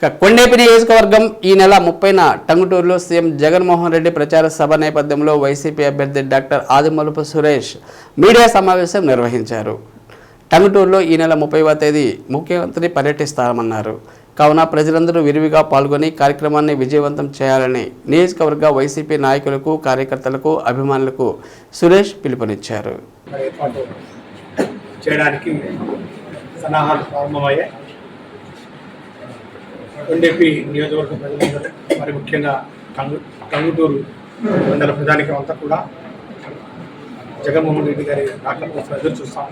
ఇక కొండేపి నియోజకవర్గం ఈ నెల ముప్పైన టంగుటూరులో సీఎం జగన్మోహన్ రెడ్డి ప్రచార సభ నేపథ్యంలో వైసీపీ అభ్యర్థి డాక్టర్ ఆదిమలుపు సురేష్ మీడియా సమావేశం నిర్వహించారు. టంగుటూరులో ఈ నెల ముప్పైవ తేదీ ముఖ్యమంత్రి పర్యటిస్తామన్నారు. కావున ప్రజలందరూ విరివిగా పాల్గొని కార్యక్రమాన్ని విజయవంతం చేయాలని నియోజకవర్గ వైసీపీ నాయకులకు కార్యకర్తలకు అభిమానులకు సురేష్ పిలుపునిచ్చారు. చేయడానికి సన్నాహాలు ప్రారంభమయ్యాయి. ఎండిపి నియోజకవర్గ ప్రజలందరూ మరి ముఖ్యంగా టంగు టంగుటూరు మండల ప్రజానికం అంతా కూడా జగన్మోహన్ రెడ్డి గారి రాకడ కోసం ఎదురు చూస్తాం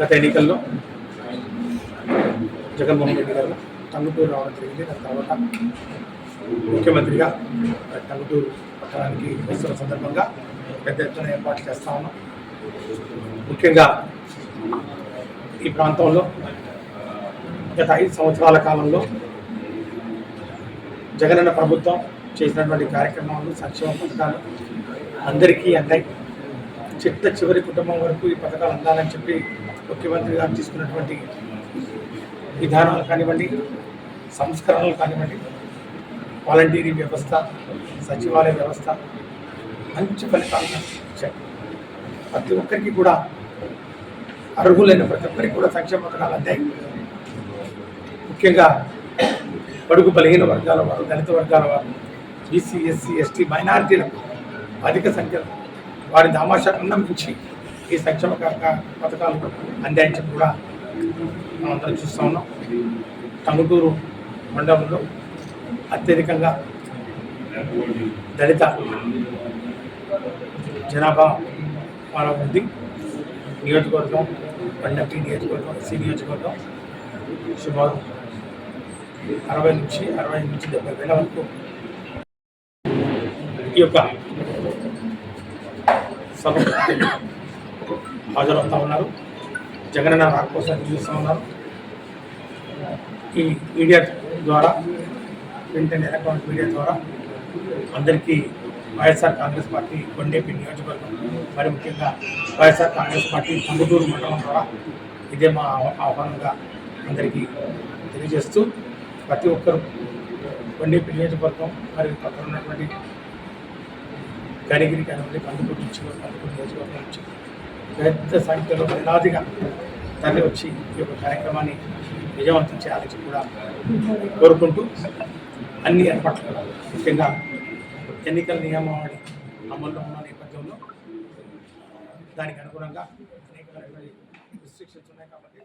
గత ఎన్నికల్లో జగన్మోహన్ రెడ్డి గారు టంగుటూరు రావడం జరిగింది. దాని తర్వాత ముఖ్యమంత్రిగా మరి టంగుటూరు పట్టణానికి వస్తున్న సందర్భంగా పెద్ద ఎత్తున ఏర్పాట్లు చేస్తా ఉన్నాం. ముఖ్యంగా ఈ ప్రాంతంలో గత ఐదు సంవత్సరాల కాలంలో జగనన్న ప్రభుత్వం చేసినటువంటి కార్యక్రమాలు సంక్షేమ పథకాలు అందరికీ అందాయి. చిట్ట చివరి కుటుంబం వరకు ఈ పథకాలు అందాలని చెప్పి ముఖ్యమంత్రి గారు తీసుకున్నటువంటి విధానాలు కానివ్వండి సంస్కరణలు కానివ్వండి వాలంటీరీ వ్యవస్థ సచివాలయ వ్యవస్థ మంచి ఫలితాలను ఇచ్చాయి ప్రతి ఒక్కరికి కూడా అర్హులైన ప్రతి ఒక్కరికి కూడా సంక్షేమ పథకాలు అందాయి. ముఖ్యంగా బడుగు బలహీన వర్గాల వారు దళిత వర్గాల వారు బీసీ ఎస్సీ ఎస్టీ మైనారిటీలకు అధిక సంఖ్యలో వారి దామాషాలను మించి ఈ సంక్షేమ పథకాలు అందించడం కూడా మనం చూస్తూ ఉన్నాం. టంగుటూరు మండలంలో అత్యధికంగా దళిత జనాభా వాళ్ళ ఉంది నియోజకవర్గం పండపి నియోజకవర్గం సి నియోజకవర్గం సుమారు అరవై నుంచి అరవై నుంచి డెబ్బై వేల వరకు ఈ యొక్క సభకు హాజరవుతా ఉన్నారు. జగనన్న రాక కోసం చూస్తూ ఉన్నారు. ఈ మీడియా ద్వారా ప్రింట్ అండ్ ఎలక్ట్రానిక్ మీడియా ద్వారా అందరికీ వైఎస్ఆర్ కాంగ్రెస్ పార్టీ కొండేపి నియోజకవర్గం మరి ముఖ్యంగా వైఎస్ఆర్ కాంగ్రెస్ పార్టీ కందుటూరు మండలం ద్వారా ఇదే మా ఆహ్వానంగా అందరికీ తెలియజేస్తూ ప్రతి ఒక్కరూ కొన్ని నియోజకవర్గం మరియు పక్కన ఉన్నటువంటి గడిగిరి కానివ్వండి కందుకూరు నుంచి కందుకూరు నియోజకవర్గం నుంచి పెద్ద సంఖ్యలో వేలాదిగా తరలి వచ్చి ఈ యొక్క కార్యక్రమాన్ని విజయవంతం చేయాలని కూడా కోరుకుంటూ అన్ని ఏర్పాట్లు ముఖ్యంగా ఎన్నికల నియమావళి అమల్లో ఉన్న నేపథ్యంలో దానికి అనుగుణంగా అనేక రిస్ట్రిక్షన్స్ ఉన్నాయి కాబట్టి